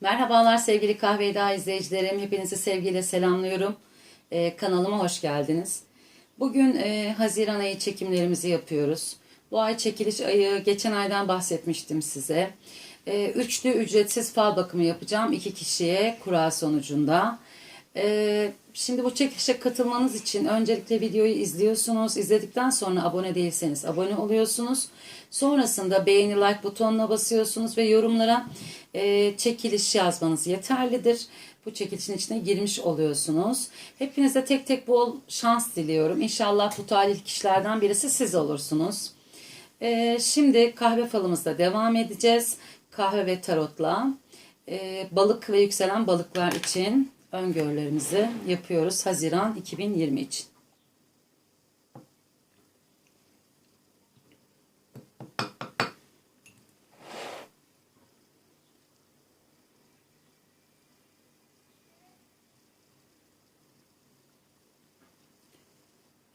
Merhabalar sevgili Kahveda izleyicilerim. Hepinizi sevgiyle selamlıyorum. Ee, kanalıma hoş geldiniz. Bugün e, Haziran ayı çekimlerimizi yapıyoruz. Bu ay çekiliş ayı geçen aydan bahsetmiştim size. Ee, üçlü ücretsiz fal bakımı yapacağım iki kişiye kura sonucunda. Ee, şimdi bu çekilişe katılmanız için öncelikle videoyu izliyorsunuz. İzledikten sonra abone değilseniz abone oluyorsunuz. Sonrasında beğeni like butonuna basıyorsunuz ve yorumlara e, çekiliş yazmanız yeterlidir. Bu çekilişin içine girmiş oluyorsunuz. Hepinize tek tek bol şans diliyorum. İnşallah bu talih kişilerden birisi siz olursunuz. Ee, şimdi kahve falımızda devam edeceğiz. Kahve ve tarotla. Ee, balık ve yükselen balıklar için öngörülerimizi yapıyoruz. Haziran 2020 için.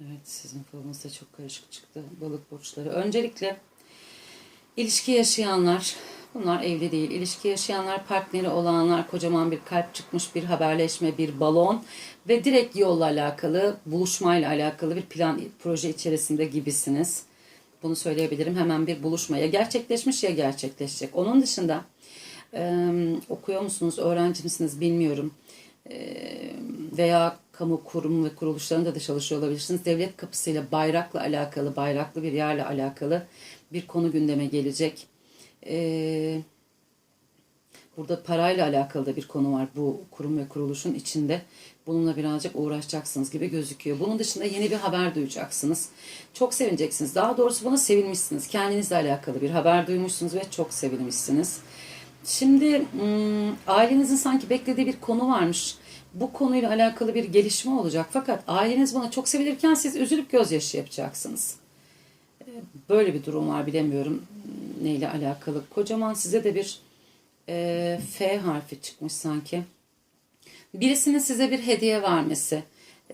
Evet sizin falınız da çok karışık çıktı. Balık burçları. Öncelikle ilişki yaşayanlar, bunlar evli değil. İlişki yaşayanlar, partneri olanlar, kocaman bir kalp çıkmış, bir haberleşme, bir balon ve direkt yolla alakalı, buluşmayla alakalı bir plan, proje içerisinde gibisiniz. Bunu söyleyebilirim. Hemen bir buluşmaya gerçekleşmiş ya gerçekleşecek. Onun dışında e, okuyor musunuz, öğrenci misiniz bilmiyorum. E, veya kamu kurum ve kuruluşlarında da çalışıyor olabilirsiniz. Devlet kapısıyla bayrakla alakalı, bayraklı bir yerle alakalı bir konu gündeme gelecek. Ee, burada parayla alakalı da bir konu var bu kurum ve kuruluşun içinde. Bununla birazcık uğraşacaksınız gibi gözüküyor. Bunun dışında yeni bir haber duyacaksınız. Çok sevineceksiniz. Daha doğrusu buna sevinmişsiniz. Kendinizle alakalı bir haber duymuşsunuz ve çok sevinmişsiniz. Şimdi hmm, ailenizin sanki beklediği bir konu varmış bu konuyla alakalı bir gelişme olacak. Fakat aileniz buna çok sevinirken siz üzülüp gözyaşı yapacaksınız. Böyle bir durum var bilemiyorum neyle alakalı. Kocaman size de bir e, F harfi çıkmış sanki. Birisinin size bir hediye vermesi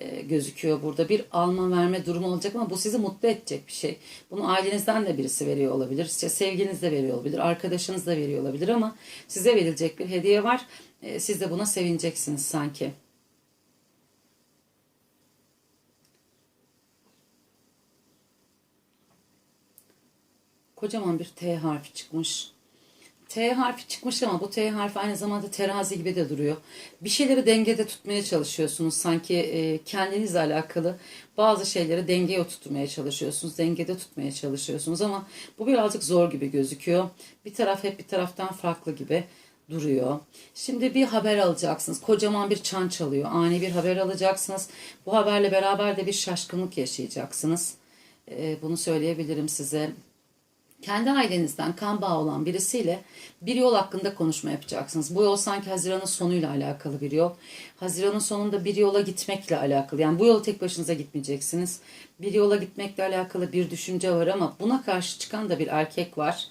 e, gözüküyor burada. Bir alma verme durumu olacak ama bu sizi mutlu edecek bir şey. Bunu ailenizden de birisi veriyor olabilir. İşte sevginiz de veriyor olabilir. Arkadaşınız da veriyor olabilir ama size verilecek bir hediye var. E, siz de buna sevineceksiniz sanki. Kocaman bir T harfi çıkmış. T harfi çıkmış ama bu T harfi aynı zamanda terazi gibi de duruyor. Bir şeyleri dengede tutmaya çalışıyorsunuz. Sanki e, kendinizle alakalı bazı şeyleri dengeye oturtmaya çalışıyorsunuz. Dengede tutmaya çalışıyorsunuz ama bu birazcık zor gibi gözüküyor. Bir taraf hep bir taraftan farklı gibi duruyor. Şimdi bir haber alacaksınız. Kocaman bir çan çalıyor. Ani bir haber alacaksınız. Bu haberle beraber de bir şaşkınlık yaşayacaksınız. E, bunu söyleyebilirim size kendi ailenizden kan bağı olan birisiyle bir yol hakkında konuşma yapacaksınız. Bu yol sanki Haziran'ın sonuyla alakalı bir yol. Haziran'ın sonunda bir yola gitmekle alakalı. Yani bu yolu tek başınıza gitmeyeceksiniz. Bir yola gitmekle alakalı bir düşünce var ama buna karşı çıkan da bir erkek var.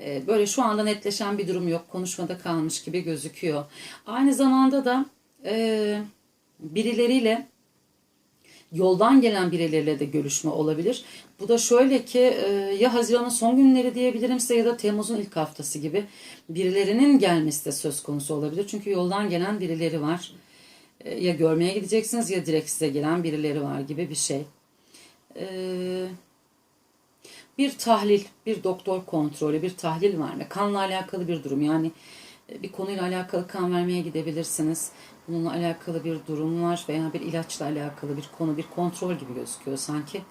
Ee, böyle şu anda netleşen bir durum yok. Konuşmada kalmış gibi gözüküyor. Aynı zamanda da e, birileriyle yoldan gelen birileriyle de görüşme olabilir. Bu da şöyle ki e, ya Haziran'ın son günleri diyebilirim size ya da Temmuz'un ilk haftası gibi birilerinin gelmesi de söz konusu olabilir. Çünkü yoldan gelen birileri var. E, ya görmeye gideceksiniz ya direkt size gelen birileri var gibi bir şey. E, bir tahlil, bir doktor kontrolü, bir tahlil verme, kanla alakalı bir durum. Yani bir konuyla alakalı kan vermeye gidebilirsiniz. Bununla alakalı bir durum var veya bir ilaçla alakalı bir konu, bir kontrol gibi gözüküyor sanki.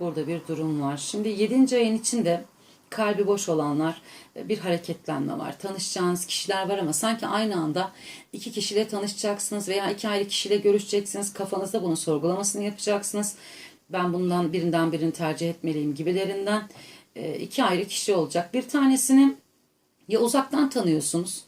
Burada bir durum var. Şimdi 7. ayın içinde kalbi boş olanlar bir hareketlenme var. Tanışacağınız kişiler var ama sanki aynı anda iki kişiyle tanışacaksınız veya iki ayrı kişiyle görüşeceksiniz. Kafanızda bunun sorgulamasını yapacaksınız. Ben bundan birinden birini tercih etmeliyim gibilerinden iki ayrı kişi olacak. Bir tanesini ya uzaktan tanıyorsunuz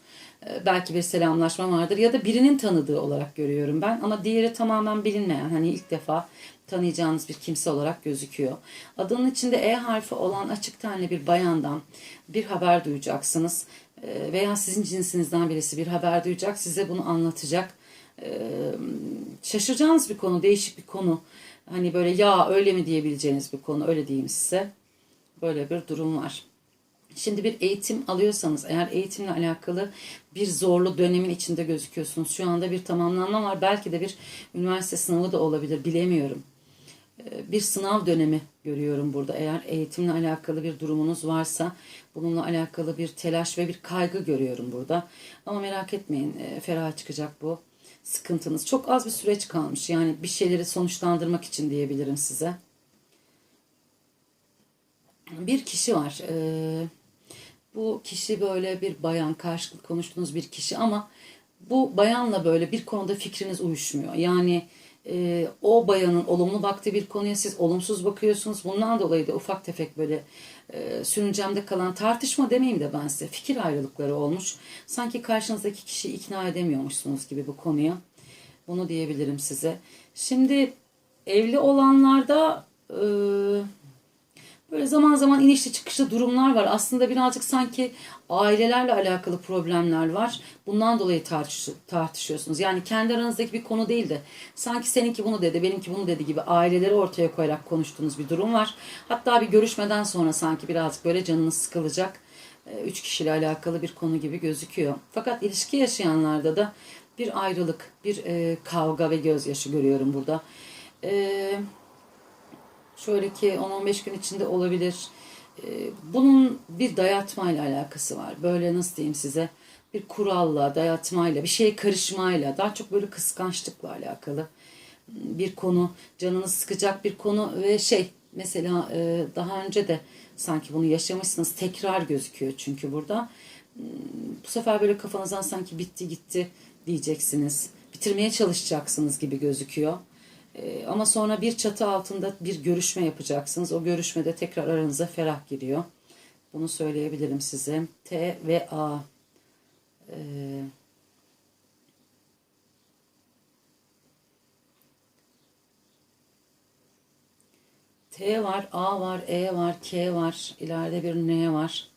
ee, belki bir selamlaşma vardır ya da birinin tanıdığı olarak görüyorum ben ama diğeri tamamen bilinmeyen hani ilk defa tanıyacağınız bir kimse olarak gözüküyor. Adının içinde E harfi olan açık tenli bir bayandan bir haber duyacaksınız ee, veya sizin cinsinizden birisi bir haber duyacak size bunu anlatacak. Ee, şaşıracağınız bir konu değişik bir konu hani böyle ya öyle mi diyebileceğiniz bir konu öyle diyeyim size böyle bir durum var. Şimdi bir eğitim alıyorsanız eğer eğitimle alakalı bir zorlu dönemin içinde gözüküyorsunuz. Şu anda bir tamamlanma var. Belki de bir üniversite sınavı da olabilir bilemiyorum. Ee, Bir sınav dönemi görüyorum burada. Eğer eğitimle alakalı bir durumunuz varsa bununla alakalı bir telaş ve bir kaygı görüyorum burada. Ama merak etmeyin e, ferah çıkacak bu sıkıntınız. Çok az bir süreç kalmış. Yani bir şeyleri sonuçlandırmak için diyebilirim size. Bir kişi var. Ee, bu kişi böyle bir bayan, karşılıklı konuştuğunuz bir kişi ama bu bayanla böyle bir konuda fikriniz uyuşmuyor. Yani e, o bayanın olumlu baktığı bir konuya siz olumsuz bakıyorsunuz. Bundan dolayı da ufak tefek böyle e, sürüncemde kalan tartışma demeyeyim de ben size fikir ayrılıkları olmuş. Sanki karşınızdaki kişiyi ikna edemiyormuşsunuz gibi bu konuya. Bunu diyebilirim size. Şimdi evli olanlarda e, Böyle zaman zaman inişli çıkışlı durumlar var. Aslında birazcık sanki ailelerle alakalı problemler var. Bundan dolayı tartış, tartışıyorsunuz. Yani kendi aranızdaki bir konu değil de sanki seninki bunu dedi, benimki bunu dedi gibi aileleri ortaya koyarak konuştuğunuz bir durum var. Hatta bir görüşmeden sonra sanki birazcık böyle canınız sıkılacak. e, Üç kişiyle alakalı bir konu gibi gözüküyor. Fakat ilişki yaşayanlarda da bir ayrılık, bir e, kavga ve gözyaşı görüyorum burada. Eee şöyle ki 10-15 gün içinde olabilir. Ee, Bunun bir dayatmayla alakası var. Böyle nasıl diyeyim size bir kuralla, dayatmayla, bir şeye karışmayla, daha çok böyle kıskançlıkla alakalı bir konu, canını sıkacak bir konu ve şey mesela e, daha önce de sanki bunu yaşamışsınız tekrar gözüküyor çünkü burada. Hmm, Bu sefer böyle kafanızdan sanki bitti gitti diyeceksiniz. Bitirmeye çalışacaksınız gibi gözüküyor. Ee, ama sonra bir çatı altında bir görüşme yapacaksınız. O görüşmede tekrar aranıza ferah giriyor. Bunu söyleyebilirim size. T ve A. Ee, T var, A var, E var, K var, ileride bir N var.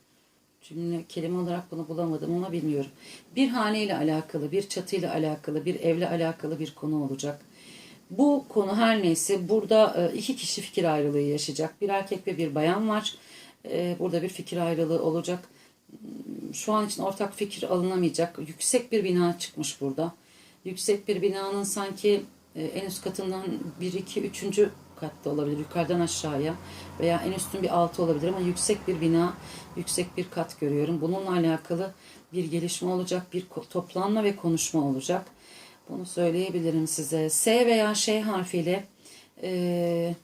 Cümle kelime olarak bunu bulamadım ama bilmiyorum. Bir haneyle alakalı, bir çatıyla alakalı, bir evle alakalı bir konu olacak. Bu konu her neyse burada e, iki kişi fikir ayrılığı yaşayacak. Bir erkek ve bir bayan var. E, Burada bir fikir ayrılığı olacak. Şu an için ortak fikir alınamayacak. Yüksek bir bina çıkmış burada. Yüksek bir binanın sanki e, en üst katından 1, 2, 3. katta olabilir. Yukarıdan aşağıya veya en üstün bir altı olabilir ama yüksek bir bina, yüksek bir kat görüyorum. Bununla alakalı bir gelişme olacak, bir toplanma ve konuşma olacak. Bunu söyleyebilirim size. S veya Ş harfiyle e,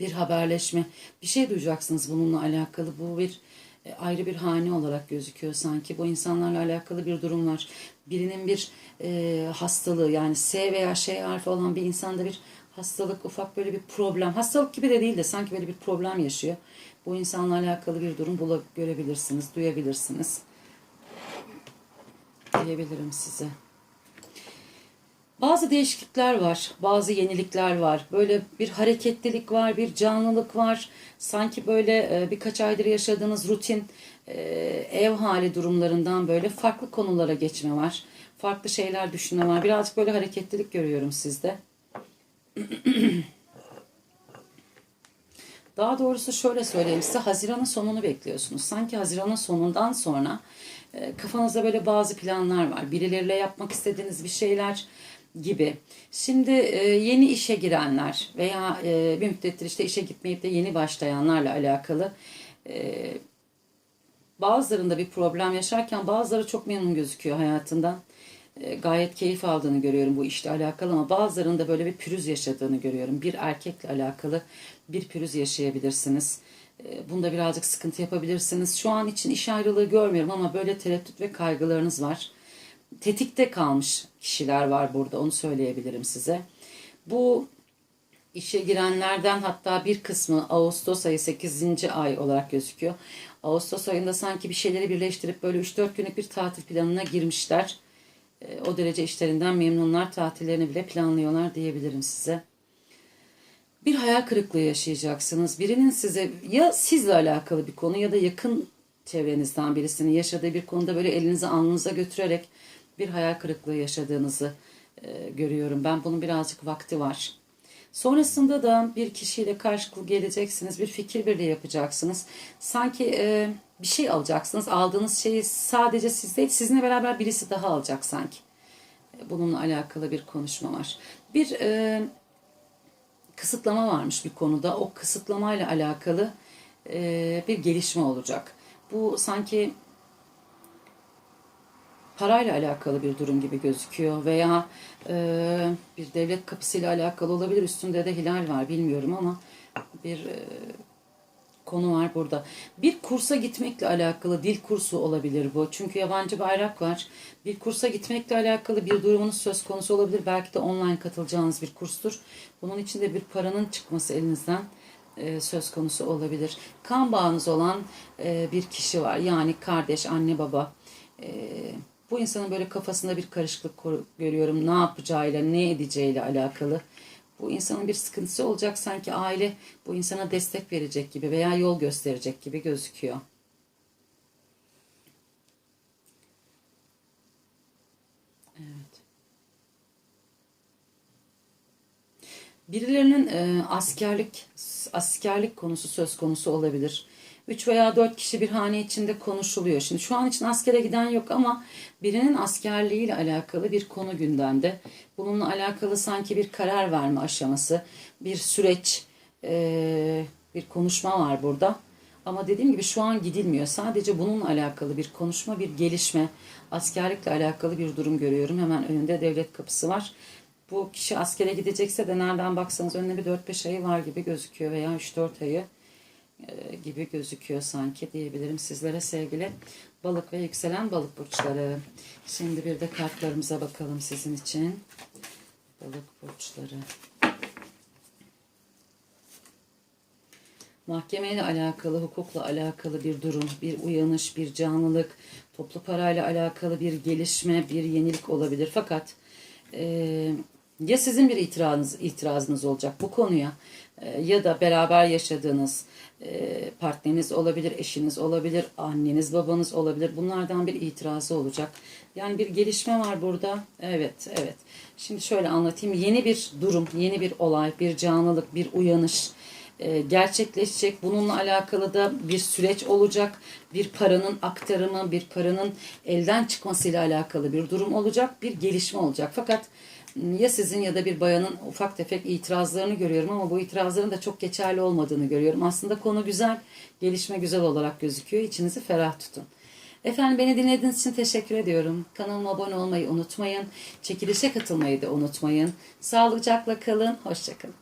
bir haberleşme, bir şey duyacaksınız bununla alakalı. Bu bir e, ayrı bir hane olarak gözüküyor sanki. Bu insanlarla alakalı bir durum var. Birinin bir e, hastalığı yani S veya Ş harfi olan bir insanda bir hastalık, ufak böyle bir problem. Hastalık gibi de değil de sanki böyle bir problem yaşıyor. Bu insanla alakalı bir durum bula, görebilirsiniz, duyabilirsiniz. Diyebilirim size. Bazı değişiklikler var, bazı yenilikler var. Böyle bir hareketlilik var, bir canlılık var. Sanki böyle e, birkaç aydır yaşadığınız rutin e, ev hali durumlarından böyle farklı konulara geçme var. Farklı şeyler düşünme var. Birazcık böyle hareketlilik görüyorum sizde. Daha doğrusu şöyle söyleyeyim size Haziran'ın sonunu bekliyorsunuz. Sanki Haziran'ın sonundan sonra e, kafanızda böyle bazı planlar var. Birileriyle yapmak istediğiniz bir şeyler gibi. Şimdi e, yeni işe girenler veya e, bir müddettir işte işe gitmeyip de yeni başlayanlarla alakalı e, bazılarında bir problem yaşarken bazıları çok memnun gözüküyor hayatından. E, gayet keyif aldığını görüyorum bu işle alakalı ama bazılarında böyle bir pürüz yaşadığını görüyorum. Bir erkekle alakalı bir pürüz yaşayabilirsiniz. E, Bunda birazcık sıkıntı yapabilirsiniz. Şu an için iş ayrılığı görmüyorum ama böyle tereddüt ve kaygılarınız var. Tetikte kalmış kişiler var burada onu söyleyebilirim size. Bu işe girenlerden hatta bir kısmı Ağustos ayı 8. ay olarak gözüküyor. Ağustos ayında sanki bir şeyleri birleştirip böyle 3-4 günlük bir tatil planına girmişler. E, O derece işlerinden memnunlar. Tatillerini bile planlıyorlar diyebilirim size. Bir hayal kırıklığı yaşayacaksınız. Birinin size ya sizle alakalı bir konu ya da yakın çevrenizden birisinin yaşadığı bir konuda böyle elinizi alnınıza götürerek bir hayal kırıklığı yaşadığınızı e, görüyorum. Ben bunun birazcık vakti var. Sonrasında da bir kişiyle karşılıklı geleceksiniz. Bir fikir birliği yapacaksınız. Sanki e, bir şey alacaksınız. Aldığınız şeyi sadece siz değil sizinle beraber birisi daha alacak sanki. E, Bununla alakalı bir konuşma var. Bir e, kısıtlama varmış bir konuda. O kısıtlamayla alakalı e, bir gelişme olacak. Bu sanki parayla alakalı bir durum gibi gözüküyor veya e, bir devlet kapısıyla alakalı olabilir. Üstünde de hilal var bilmiyorum ama bir e, konu var burada. Bir kursa gitmekle alakalı dil kursu olabilir bu. Çünkü yabancı bayrak var. Bir kursa gitmekle alakalı bir durumunuz söz konusu olabilir. Belki de online katılacağınız bir kurstur. Bunun içinde bir paranın çıkması elinizden e, söz konusu olabilir. Kan bağınız olan e, bir kişi var. Yani kardeş, anne, baba. E, bu insanın böyle kafasında bir karışıklık görüyorum. Ne yapacağıyla, ne edeceğiyle alakalı. Bu insanın bir sıkıntısı olacak sanki aile bu insana destek verecek gibi veya yol gösterecek gibi gözüküyor. Evet. Birilerinin e, askerlik askerlik konusu söz konusu olabilir. 3 veya 4 kişi bir hane içinde konuşuluyor. Şimdi şu an için askere giden yok ama birinin askerliğiyle alakalı bir konu gündemde. Bununla alakalı sanki bir karar verme aşaması, bir süreç, e, bir konuşma var burada. Ama dediğim gibi şu an gidilmiyor. Sadece bununla alakalı bir konuşma, bir gelişme, askerlikle alakalı bir durum görüyorum. Hemen önünde devlet kapısı var. Bu kişi askere gidecekse de nereden baksanız önüne bir 4-5 ayı var gibi gözüküyor veya 3-4 ayı gibi gözüküyor sanki diyebilirim sizlere sevgili balık ve yükselen balık burçları. Şimdi bir de kartlarımıza bakalım sizin için. Balık burçları. Mahkemeyle alakalı, hukukla alakalı bir durum, bir uyanış, bir canlılık, toplu parayla alakalı bir gelişme, bir yenilik olabilir. Fakat e, ya sizin bir itirazınız, itirazınız olacak bu konuya e, ya da beraber yaşadığınız e, partneriniz olabilir, eşiniz olabilir, anneniz, babanız olabilir. Bunlardan bir itirazı olacak. Yani bir gelişme var burada. Evet, evet. Şimdi şöyle anlatayım. Yeni bir durum, yeni bir olay, bir canlılık, bir uyanış e, gerçekleşecek. Bununla alakalı da bir süreç olacak. Bir paranın aktarımı, bir paranın elden çıkmasıyla alakalı bir durum olacak. Bir gelişme olacak. Fakat ya sizin ya da bir bayanın ufak tefek itirazlarını görüyorum ama bu itirazların da çok geçerli olmadığını görüyorum. Aslında konu güzel, gelişme güzel olarak gözüküyor. İçinizi ferah tutun. Efendim beni dinlediğiniz için teşekkür ediyorum. Kanalıma abone olmayı unutmayın. Çekilişe katılmayı da unutmayın. Sağlıcakla kalın, hoşçakalın.